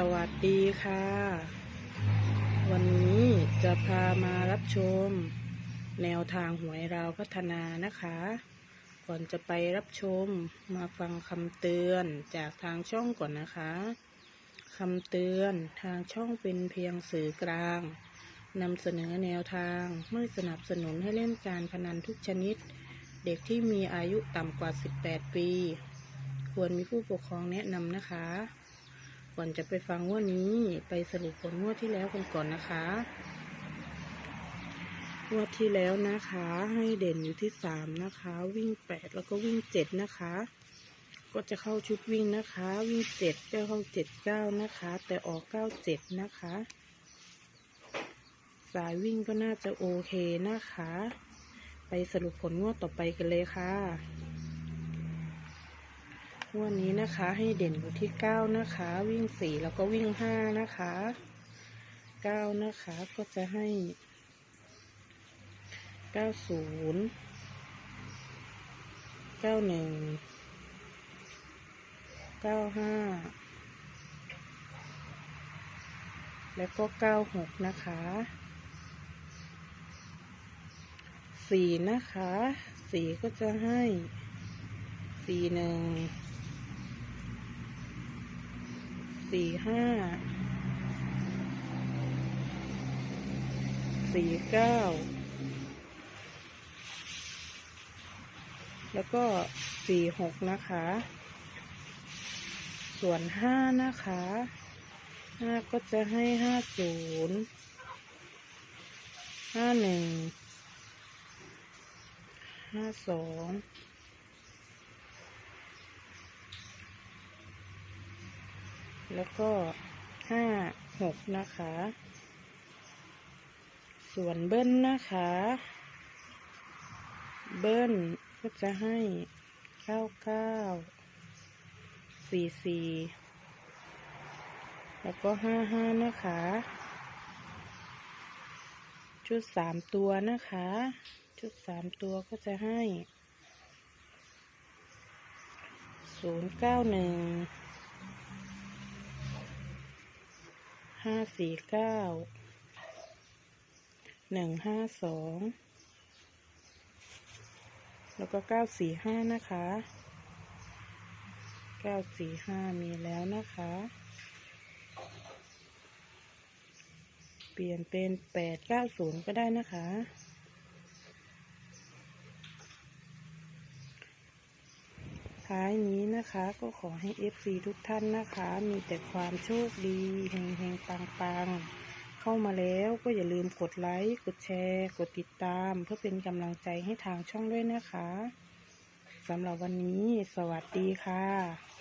สวัสดีค่ะ วันนี้จะพามารับชม แนวทางหวยเราวพัฒนานะคะ ก่อนจะไปรับชมมาฟังคำเตือนจากทางช่องก่อนนะคะคำเตือนทางช่องเป็นเพียงสื่อกลางนำเสนอแนวทางไม่สนับสนุนให้เล่นการพนันทุกชนิด เด็กที่มีอายุต่ำกว่า 18 ปี ควรมีผู้ปกครองแนะนำนะคะ ก่อนจะไปฟังว่านี้ไปสรุปผลงวดที่แล้วกันก่อนนะคะงวดที่แล้วนะคะ ให้เด่นอยู่ที่สามนะคะ วิ่งแปดแล้วก็วิ่งเจ็ดนะคะ ก็จะเข้าชุดวิ่งนะคะ วิ่งเจ็ดจะเข้าเจ็ดเก้านะคะ แต่ออกเก้าเจ็ดนะคะ สายวิ่งก็น่าจะโอเคนะคะ ไปสรุปผลงวดต่อไปกันเลยค่ะ วันนี้นะคะให้เด่นอยู่ที่เก้านะคะ วิ่งสี่แล้วก็วิ่งห้านะคะเก้านะคะก็จะให้เก้าศูนย์เก้าหนึ่งเก้าห้าแล้วก็เก้าหกนะคะสี่นะคะสี่ก็จะให้สี่หนึ่ง สี่ห้า สี่เก้า แล้วก็สี่หกนะคะ ส่วนห้านะคะห้าก็จะให้ห้าศูนย์ห้าหนึ่งห้าสอง แล้วก็ห้าหกนะคะ ส่วนเบิ้ลนะคะ เบิ้ลก็จะให้เก้าเก้าสี่สี่แล้วก็ห้าห้านะคะ ชุดสามตัวนะคะ ชุดสามตัวก็จะให้ศูนย์เก้าหนึ่ง ห้าสี่เก้าหนึ่งห้าสองแล้วก็เก้าสี่ห้านะคะเก้าสี่ห้ามีแล้วนะคะ เปลี่ยนเป็นแปดเก้าศูนย์ก็ได้นะคะ ท้ายนี้นะคะ ก็ขอให้ FC ทุกท่านนะคะ มีแต่ความโชคดีเฮงๆปังๆ เข้ามาแล้วก็อย่าลืมกดไลค์กดแชร์ กดติดตาม เพื่อเป็นกำลังใจให้ทางช่องด้วยนะคะสำหรับวันนี้ สวัสดีค่ะ